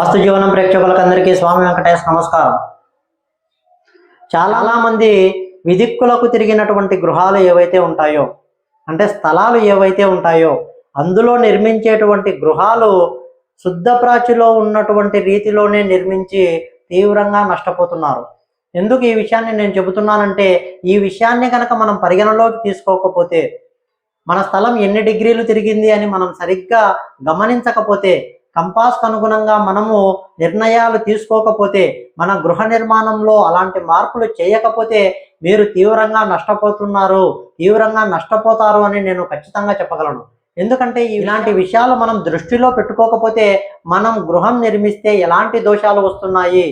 వాస్తు జీవనం ప్రేక్షకులకు అందరికీ స్వామి వెంకటేశ్ నమస్కారం. చాలా మంది విదిక్కులకు తిరిగినటువంటి గృహాలు ఏవైతే ఉంటాయో అంటే స్థలాలు ఏవైతే ఉంటాయో అందులో నిర్మించేటువంటి గృహాలు శుద్ధప్రాచిలో ఉన్నటువంటి రీతిలోనే నిర్మించి తీవ్రంగా నష్టపోతున్నారు. ఎందుకు ఈ విషయాన్ని నేను చెబుతున్నానంటే ఈ విషయాన్ని కనుక మనం పరిగణలోకి తీసుకోకపోతే మన స్థలం ఎన్ని డిగ్రీలు తిరిగింది అని మనం సరిగ్గా గమనించకపోతే కంపాస్కు అనుగుణంగా మనము నిర్ణయాలు తీసుకోకపోతే మన గృహ నిర్మాణంలో అలాంటి మార్పులు చేయకపోతే మీరు తీవ్రంగా నష్టపోతున్నారు తీవ్రంగా నష్టపోతారు అని నేను ఖచ్చితంగా చెప్పగలను. ఎందుకంటే ఇలాంటి విషయాలు మనం దృష్టిలో పెట్టుకోకపోతే మనం గృహం నిర్మిస్తే ఎలాంటి దోషాలు వస్తున్నాయి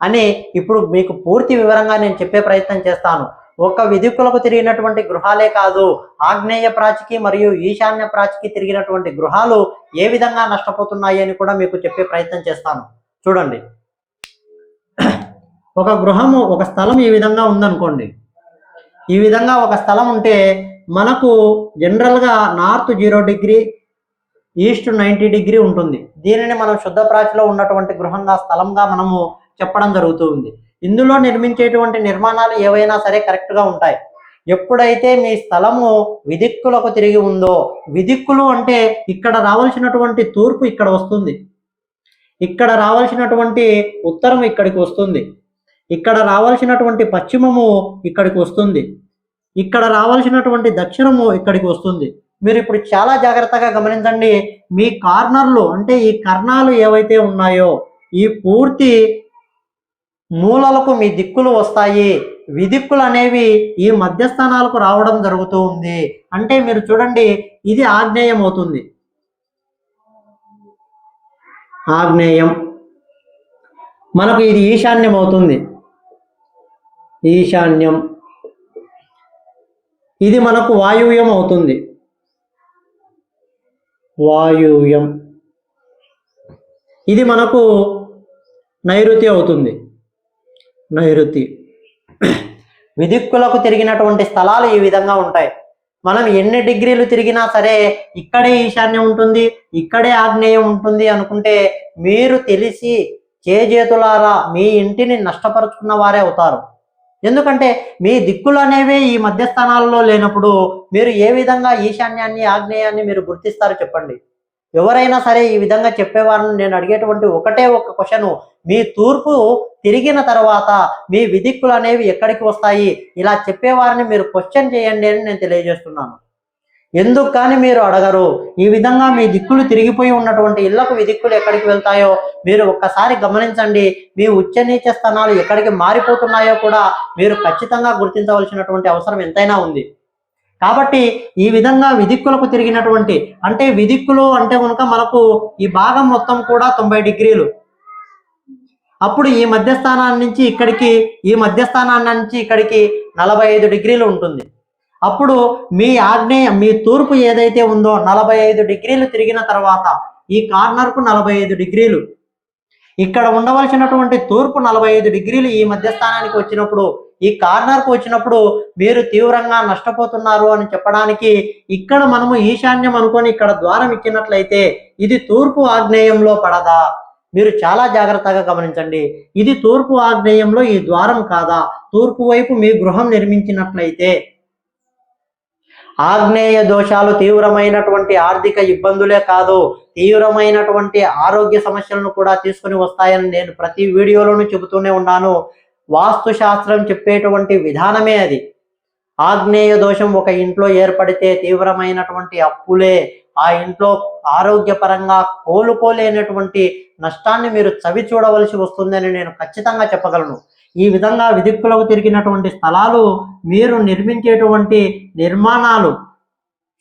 అని ఇప్పుడు మీకు పూర్తి వివరంగా నేను చెప్పే ప్రయత్నం చేస్తాను. ఒక విధికులకు తిరిగినటువంటి గృహాలే కాదు ఆగ్నేయ ప్రాచికి మరియు ఈశాన్య ప్రాచికి తిరిగినటువంటి గృహాలు ఏ విధంగా నష్టపోతున్నాయి అని కూడా మీకు చెప్పే ప్రయత్నం చేస్తాను. చూడండి. ఒక గృహము ఒక స్థలం ఈ విధంగా ఉందనుకోండి. ఈ విధంగా ఒక స్థలం ఉంటే మనకు జనరల్గా north zero degree east ninety degree ఉంటుంది. దీనిని మనం శుద్ధ ప్రాచిలో ఉన్నటువంటి గృహంగా స్థలంగా మనము చెప్పడం జరుగుతుంది ఇందులో నిర్మించేటువంటి నిర్మాణాలు ఏవైనా సరే కరెక్ట్గా ఉంటాయి. ఎప్పుడైతే మీ స్థలము విదిక్కులకు తిరిగి ఉందో విదిక్కులు అంటే ఇక్కడ రావాల్సినటువంటి తూర్పు ఇక్కడ వస్తుంది. ఇక్కడ రావాల్సినటువంటి ఉత్తరం ఇక్కడికి వస్తుంది. ఇక్కడ రావాల్సినటువంటి పశ్చిమము ఇక్కడికి వస్తుంది. ఇక్కడ రావాల్సినటువంటి దక్షిణము ఇక్కడికి వస్తుంది. మీరు ఇప్పుడు చాలా జాగ్రత్తగా గమనించండి మీ కార్నర్లు అంటే ఈ కర్ణాలు ఏవైతే ఉన్నాయో ఈ పూర్తి మూలలకు మీ దిక్కులు వస్తాయి. విదిక్కులు అనేవి ఈ మధ్యస్థానాలకు రావడం జరుగుతూ ఉంది. అంటే మీరు చూడండి ఇది ఆగ్నేయం అవుతుంది ఆగ్నేయం. మనకు ఇది ఈశాన్యం అవుతుంది ఈశాన్యం. ఇది మనకు వాయువ్యం అవుతుంది. వాయువ్యం. ఇది మనకు నైరుతి అవుతుంది. నైరుతి. విదిక్కులకు తిరిగినటువంటి స్థలాలు ఈ విధంగా ఉంటాయి. మనం ఎన్ని డిగ్రీలు తిరిగినా సరే ఇక్కడే ఈశాన్యం ఉంటుంది ఇక్కడే ఆగ్నేయం ఉంటుంది అనుకుంటే మీరు తెలిసి చేజేతులారా మీ ఇంటిని నష్టపరుచుకున్న వారే అవుతారు. ఎందుకంటే మీ దిక్కులు అనేవి ఈ మధ్యస్థానాల్లో లేనప్పుడు మీరు ఏ విధంగా ఈశాన్యాన్ని ఆగ్నేయాన్ని మీరు గుర్తిస్తారు చెప్పండి. ఎవరైనా సరే ఈ విధంగా చెప్పేవారిని నేను అడిగేటువంటి ఒకటే ఒక క్వశ్చన్ మీ తూర్పు తిరిగిన తర్వాత మీ విదిక్కులు అనేవి ఎక్కడికి వస్తాయి? ఇలా చెప్పేవారిని మీరు క్వశ్చన్ చేయండి అని నేను తెలియజేస్తున్నాను. ఎందుకు కానీ మీరు అడగరు. ఈ విధంగా మీ దిక్కులు తిరిగిపోయి ఉన్నటువంటి ఇళ్ళకు విదిక్కులు ఎక్కడికి వెళ్తాయో మీరు ఒక్కసారి గమనించండి. మీ ఉచ్చ నీచ స్థానాలు ఎక్కడికి మారిపోతున్నాయో కూడా మీరు ఖచ్చితంగా గుర్తించవలసినటువంటి అవసరం ఎంతైనా ఉంది. కాబట్టి ఈ విధంగా విదిక్కులకు తిరిగినటువంటి అంటే విదిక్కులు అంటే కనుక మనకు ఈ భాగం మొత్తం కూడా తొంభై డిగ్రీలు. అప్పుడు ఈ మధ్యస్థానాన్ని నుంచి ఇక్కడికి ఈ మధ్యస్థానాన్ని నుంచి ఇక్కడికి నలభై ఐదు డిగ్రీలు ఉంటుంది. అప్పుడు మీ ఆగ్నేయ మీ తూర్పు ఏదైతే ఉందో నలభై ఐదు డిగ్రీలు తిరిగిన తర్వాత ఈ కార్నర్కు నలభై ఐదు డిగ్రీలు. ఇక్కడ ఉండవలసినటువంటి తూర్పు నలభై ఐదు డిగ్రీలు ఈ మధ్యస్థానానికి వచ్చినప్పుడు ఈ కార్నర్కు వచ్చినప్పుడు మీరు తీవ్రంగా నష్టపోతున్నారు అని చెప్పడానికి ఇక్కడ మనము ఈశాన్యం అనుకొని ఇక్కడ ద్వారం ఇచ్చినట్లయితే ఇది తూర్పు ఆగ్నేయంలో పడదా? మీరు చాలా జాగ్రత్తగా గమనించండి. ఇది తూర్పు ఆగ్నేయంలో ఈ ద్వారం కాదా? తూర్పు వైపు మీ గృహం నిర్మించినట్లయితే. ఆగ్నేయ దోషాలు తీవ్రమైనటువంటి ఆర్థిక ఇబ్బందులే కాదు. తీవ్రమైనటువంటి ఆరోగ్య సమస్యలను కూడా తీసుకుని వస్తాయని నేను ప్రతి వీడియోలోనూ చెబుతూనే ఉన్నాను. వాస్తు శాస్త్రం చెప్పేటువంటి విధానమే అది. ఆగ్నేయ దోషం ఒక ఇంట్లో ఏర్పడితే తీవ్రమైనటువంటి అప్పులే ఆ ఇంట్లో ఆరోగ్యపరంగా కోలుకోలేనటువంటి నష్టాన్ని మీరు చవి చూడవలసి వస్తుందని నేను ఖచ్చితంగా చెప్పగలను. ఈ విధంగా విదిక్కులకు తిరిగినటువంటి స్థలాలు మీరు నిర్మించేటువంటి నిర్మాణాలు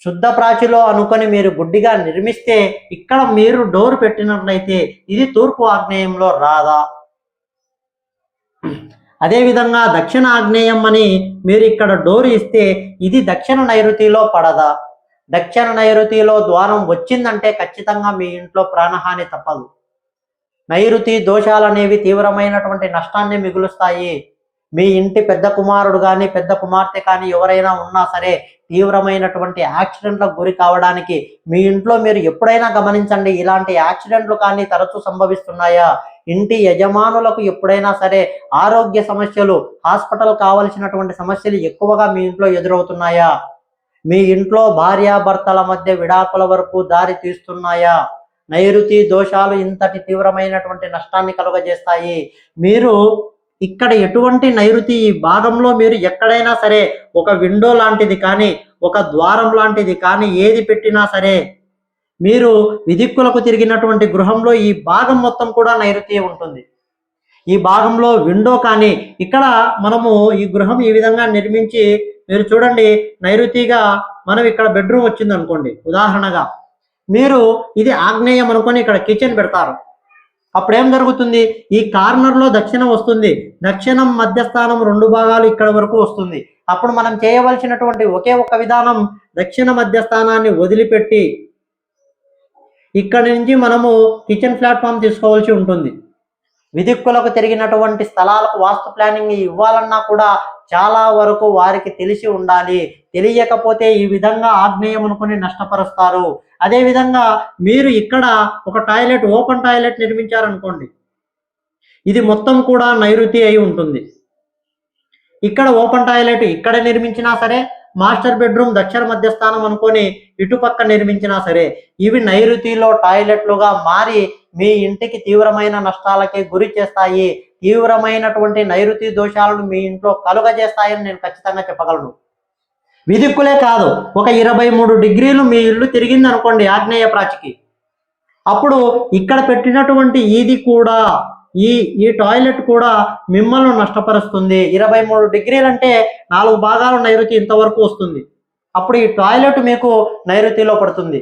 శుద్ధ ప్రాచిలో అనుకొని మీరు గుడ్డిగా నిర్మిస్తే ఇక్కడ మీరు డోర్ పెట్టినట్లయితే ఇది తూర్పు ఆగ్నేయంలో రాదా? అదేవిధంగా దక్షిణ ఆగ్నేయం అని మీరు ఇక్కడ డోర్ ఇస్తే ఇది దక్షిణ నైరుతిలో పడదా? దక్షిణ నైరుతిలో ద్వారం వచ్చిందంటే ఖచ్చితంగా మీ ఇంట్లో ప్రాణహాని తప్పదు. నైరుతి దోషాలు అనేవి తీవ్రమైనటువంటి నష్టాన్ని మిగులుస్తాయి. మీ ఇంటి పెద్ద కుమారుడు కానీ పెద్ద కుమార్తె కానీ ఎవరైనా ఉన్నా సరే తీవ్రమైనటువంటి యాక్సిడెంట్లకు గురి కావడానికి మీ ఇంట్లో మీరు ఎప్పుడైనా గమనించండి ఇలాంటి యాక్సిడెంట్లు కానీ తరచూ సంభవిస్తున్నాయా? ఇంటి యజమానులకు ఎప్పుడైనా సరే ఆరోగ్య సమస్యలు హాస్పిటల్ కావలసినటువంటి సమస్యలు ఎక్కువగా మీ ఇంట్లో ఎదురవుతున్నాయా? మీ ఇంట్లో భార్యాభర్తల మధ్య విడాకుల వరకు దారి తీస్తున్నాయా? నైరుతి దోషాలు ఇంతటి తీవ్రమైనటువంటి నష్టాన్ని కలుగజేస్తాయి. మీరు ఇక్కడ ఎటువంటి నైరుతి ఈ భాగంలో మీరు ఎక్కడైనా సరే ఒక విండో లాంటిది కానీ ఒక ద్వారం లాంటిది కానీ ఏది పెట్టినా సరే మీరు విదిక్కులకు తిరిగినటువంటి గృహంలో ఈ భాగం మొత్తం కూడా నైరుతి ఉంటుంది. ఈ భాగంలో విండో కానీ ఇక్కడ మనము ఈ గృహం ఈ విధంగా నిర్మించి మీరు చూడండి నైరుతిగా మనం ఇక్కడ బెడ్రూమ్ వచ్చింది అనుకోండి ఉదాహరణగా. మీరు ఇది ఆగ్నేయం అనుకొని ఇక్కడ కిచెన్ పెడతారు. అప్పుడు ఏం జరుగుతుంది? ఈ కార్నర్లో దక్షిణం వస్తుంది. దక్షిణం మధ్యస్థానం రెండు భాగాలు ఇక్కడ వరకు వస్తుంది. అప్పుడు మనం చేయవలసినటువంటి ఒకే ఒక విధానం దక్షిణ మధ్యస్థానాన్ని వదిలిపెట్టి ఇక్కడ నుంచి మనము కిచెన్ ప్లాట్ఫామ్ తీసుకోవాల్సి ఉంటుంది. విదిక్కులకు తిరిగినటువంటి స్థలాలకు వాస్తు ప్లానింగ్ ఇవ్వాలన్నా కూడా చాలా వరకు వారికి తెలిసి ఉండాలి. తెలియకపోతే ఈ విధంగా ఆగ్నేయం అనుకుని నష్టపరుస్తారు అదేవిధంగా మీరు ఇక్కడ ఒక టాయిలెట్ ఓపెన్ టాయిలెట్ నిర్మించారనుకోండి. ఇది మొత్తం కూడా నైరుతి అయి ఉంటుంది. ఇక్కడ ఓపెన్ టాయిలెట్ ఇక్కడ నిర్మించినా సరే మాస్టర్ బెడ్రూమ్ దక్షిణ మధ్యస్థానం అనుకొని ఇటుపక్క నిర్మించినా సరే ఇవి నైరుతిలో టాయిలెట్లుగా మారి మీ ఇంటికి తీవ్రమైన నష్టాలకి గురి చేస్తాయి. తీవ్రమైనటువంటి నైరుతి దోషాలను మీ ఇంట్లో కలుగజేస్తాయని నేను ఖచ్చితంగా చెప్పగలను. విదిక్కులే కాదు ఒక ఇరవై మూడు డిగ్రీలు మీ ఇల్లు తిరిగింది అనుకోండి ఆగ్నేయ ప్రాచికి. అప్పుడు ఇక్కడ పెట్టినటువంటి ఇది కూడా ఈ ఈ టాయిలెట్ కూడా మిమ్మల్ని నష్టపరుస్తుంది. ఇరవై మూడు డిగ్రీలు అంటే నాలుగు భాగాలు నైరుతి ఇంతవరకు వస్తుంది. అప్పుడు ఈ టాయిలెట్ మీకు నైరుతిలో పడుతుంది.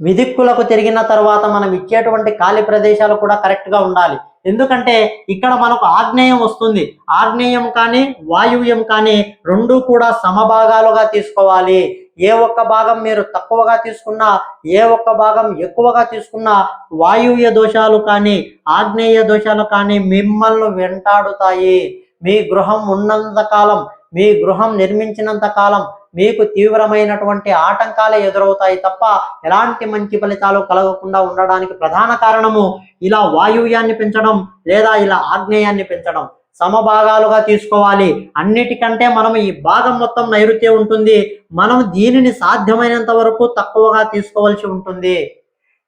విదిక్కులకు తిరిగిన తర్వాత మనం ఇచ్చేటువంటి ఖాళీ ప్రదేశాలు కూడా కరెక్ట్గా ఉండాలి. ఎందుకంటే ఇక్కడ మనకు ఆగ్నేయం వస్తుంది. ఆగ్నేయం కానీ వాయువ్యం కానీ రెండు కూడా సమభాగాలుగా తీసుకోవాలి. ఏ ఒక్క భాగం మీరు తక్కువగా తీసుకున్నా ఏ ఒక్క భాగం ఎక్కువగా తీసుకున్నా వాయువ్య దోషాలు కానీ ఆగ్నేయ దోషాలు కానీ మిమ్మల్ని వెంటాడుతాయి. మీ గృహం ఉన్నంత కాలం మీ గృహం నిర్మించినంత కాలం మీకు తీవ్రమైనటువంటి ఆటంకాలే ఎదురవుతాయి తప్ప ఎలాంటి మంచి ఫలితాలు కలగకుండా ఉండడానికి ప్రధాన కారణము ఇలా వాయువ్యాన్ని పెంచడం లేదా ఇలా ఆగ్నేయాన్ని పెంచడం. సమభాగాలుగా తీసుకోవాలి. అన్నిటికంటే మనం ఈ భాగం మొత్తం నైరుత్యం ఉంటుంది. మనం దీనిని సాధ్యమైనంత వరకు తక్కువగా తీసుకోవలసి ఉంటుంది.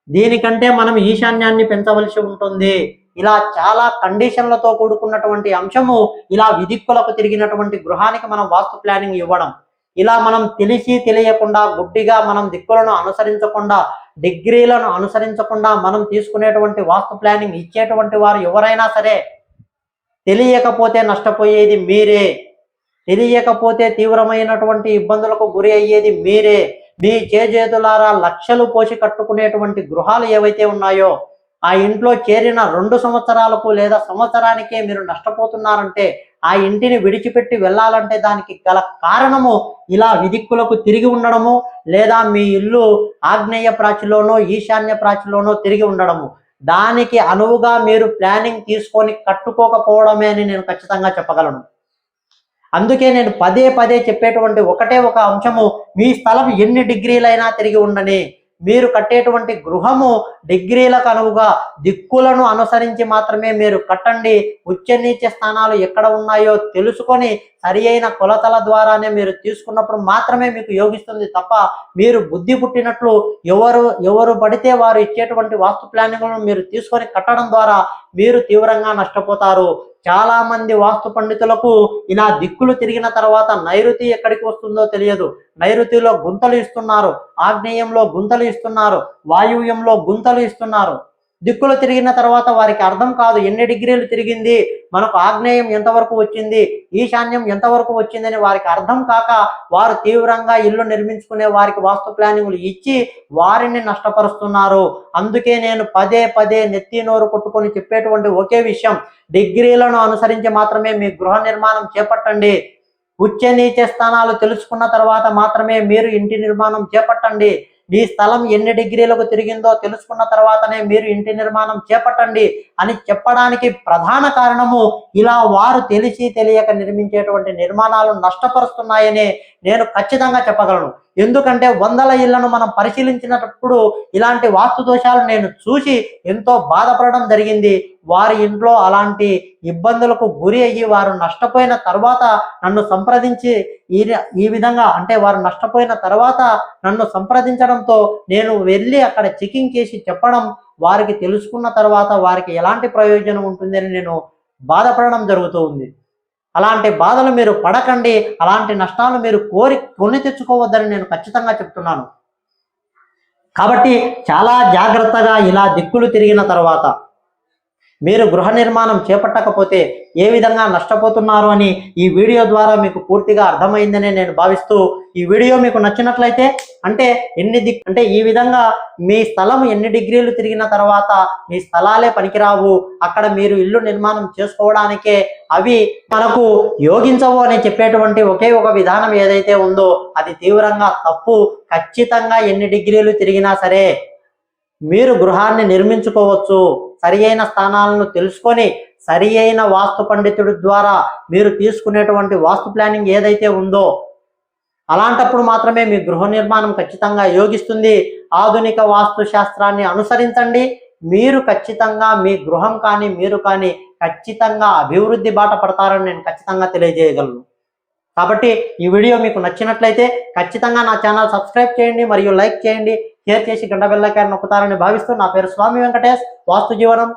దీనికంటే మనం ఈశాన్యాన్ని పెంచవలసి ఉంటుంది. ఇలా చాలా కండిషన్లతో కూడుకున్నటువంటి అంశము ఇలా విదిక్కులకు తిరిగినటువంటి గృహానికి మనం వాస్తు ప్లానింగ్ ఇవ్వడం. ఇలా మనం తెలిసి తెలియకుండా గుడ్డిగా మనం దిక్కులను అనుసరించకుండా డిగ్రీలను అనుసరించకుండా మనం తీసుకునేటువంటి వాస్తు ప్లానింగ్ ఇచ్చేటువంటి వారు ఎవరైనా సరే తెలియకపోతే నష్టపోయేది మీరే. తెలియకపోతే తీవ్రమైనటువంటి ఇబ్బందులకు గురి అయ్యేది మీరే. మీ చేజేతులారా లక్షలు పోసి కట్టుకునేటువంటి గృహాలు ఏవైతే ఉన్నాయో ఆ ఇంట్లో చేరిన రెండు సంవత్సరాలకు లేదా సంవత్సరానికే మీరు నష్టపోతున్నారంటే ఆ ఇంటిని విడిచిపెట్టి వెళ్ళాలంటే దానికి గల కారణము ఇలా విదిక్కులకు తిరిగి ఉండడము లేదా మీ ఇల్లు ఆగ్నేయ ప్రాచిలోనో ఈశాన్య ప్రాచిలోనో తిరిగి ఉండడము. దానికి అనువుగా మీరు ప్లానింగ్ తీసుకొని కట్టుకోకపోవడమే అని నేను ఖచ్చితంగా చెప్పగలను. అందుకే నేను పదే పదే చెప్పేటువంటి ఒకటే ఒక అంశము మీ స్థలం ఎన్ని డిగ్రీలైనా తిరిగి ఉండని మీరు కట్టేటువంటి గృహము డిగ్రీలకు అనువుగా దిక్కులను అనుసరించి మాత్రమే మీరు కట్టండి. ఉచ్చ నీచ స్థానాలు ఎక్కడ ఉన్నాయో తెలుసుకొని సరి అయిన కొలతల ద్వారానే మీరు తీసుకున్నప్పుడు మాత్రమే మీకు యోగిస్తుంది తప్ప మీరు బుద్ధి పుట్టినట్లు ఎవరు ఎవరు పడితే వారు ఇచ్చేటువంటి వాస్తు ప్లానింగ్లను మీరు తీసుకొని కట్టడం ద్వారా మీరు తీవ్రంగా నష్టపోతారు. చాలా మంది వాస్తు పండితులకు ఇలా దిక్కులు తిరిగిన తర్వాత నైరుతి ఎక్కడికి వస్తుందో తెలియదు. నైరుతిలో గుంతలు ఇస్తున్నారు. ఆగ్నేయంలో గుంతలు ఇస్తున్నారు. వాయువ్యంలో గుంతలు ఇస్తున్నారు. దిక్కులు తిరిగిన తర్వాత వారికి అర్థం కాదు ఎన్ని డిగ్రీలు తిరిగింది మనకు ఆగ్నేయం ఎంతవరకు వచ్చింది ఈశాన్యం ఎంతవరకు వచ్చిందని వారికి అర్థం కాక వారు తీవ్రంగా ఇల్లు నిర్మించుకునే వారికి వాస్తు ప్లానింగ్లు ఇచ్చి వారిని నష్టపరుస్తున్నారు. అందుకే నేను పదే పదే నెత్తి నోరు కొట్టుకొని చెప్పేటువంటి ఒకే విషయం డిగ్రీలను అనుసరించి మాత్రమే మీ గృహ నిర్మాణం చేపట్టండి. ఉచ్చ నీచ స్థానాలు తెలుసుకున్న తర్వాత మాత్రమే మీరు ఇంటి నిర్మాణం చేపట్టండి. మీ స్థలం ఎన్ని డిగ్రీలకు తిరిగిందో తెలుసుకున్న తర్వాతనే మీరు ఇంటి నిర్మాణం చేపట్టండి అని చెప్పడానికి ప్రధాన కారణము ఇలా వారు తెలిసి తెలియక నిర్మించేటువంటి నిర్మాణాలు నష్టపరుస్తున్నాయని నేను ఖచ్చితంగా చెప్పగలను. ఎందుకంటే వందల ఇళ్ళను మనం పరిశీలించినప్పుడు ఇలాంటి వాస్తు దోషాలు నేను చూసి ఎంతో బాధపడడం జరిగింది. వారి ఇంట్లో అలాంటి ఇబ్బందులకు గురి అయ్యి వారు నష్టపోయిన తర్వాత నన్ను సంప్రదించి ఈ ఈ విధంగా అంటే వారు నష్టపోయిన తర్వాత నన్ను సంప్రదించడంతో నేను వెళ్ళి అక్కడ చెకింగ్ చేసి చెప్పడం వారికి తెలుసుకున్న తర్వాత వారికి ఎలాంటి ప్రయోజనం ఉంటుందని నేను బాధపడడం జరుగుతూ ఉంది. అలాంటి బాధలు మీరు పడకండి అలాంటి నష్టాలు మీరు కోరి కొని తెచ్చుకోవద్దని నేను ఖచ్చితంగా చెప్తున్నాను. కాబట్టి చాలా జాగ్రత్తగా ఇలా దిక్కులు తిరిగిన తర్వాత మీరు గృహ నిర్మాణం చేపట్టకపోతే ఏ విధంగా నష్టపోతున్నారు అని ఈ వీడియో ద్వారా మీకు పూర్తిగా అర్థమైందని నేను భావిస్తూ ఈ వీడియో మీకు నచ్చినట్లయితే అంటే ఎన్ని దిక్ అంటే ఈ విధంగా మీ స్థలం ఎన్ని డిగ్రీలు తిరిగిన తర్వాత మీ స్థలాలే పనికిరావు అక్కడ మీరు ఇల్లు నిర్మాణం చేసుకోవడానికే అవి మనకు యోగించవు అని చెప్పేటువంటి ఒకే ఒక విధానం ఏదైతే ఉందో అది తీవ్రంగా తప్పు. ఖచ్చితంగా ఎన్ని డిగ్రీలు తిరిగినా సరే మీరు గృహాన్ని నిర్మించుకోవచ్చు. సరి అయిన స్థానాలను తెలుసుకొని సరి అయిన వాస్తు పండితుడి ద్వారా మీరు తీసుకునేటువంటి వాస్తు ప్లానింగ్ ఏదైతే ఉందో అలాంటప్పుడు మాత్రమే మీ గృహ నిర్మాణం ఖచ్చితంగా యోగిస్తుంది. ఆధునిక వాస్తు శాస్త్రాన్ని అనుసరించండి. మీరు ఖచ్చితంగా మీ గృహం కానీ మీరు కానీ ఖచ్చితంగా అభివృద్ధి బాట పడతారని నేను ఖచ్చితంగా తెలియజేయగలను. కాబట్టి ఈ వీడియో మీకు నచ్చినట్లయితే ఖచ్చితంగా నా ఛానల్ సబ్స్క్రైబ్ చేయండి మరియు లైక్ చేయండి. షేర్ చేసి గంట బెల్లకాయని నొక్కుతారని భావిస్తూ నా పేరు స్వామి వెంకటేష్. వాస్తు జీవనం.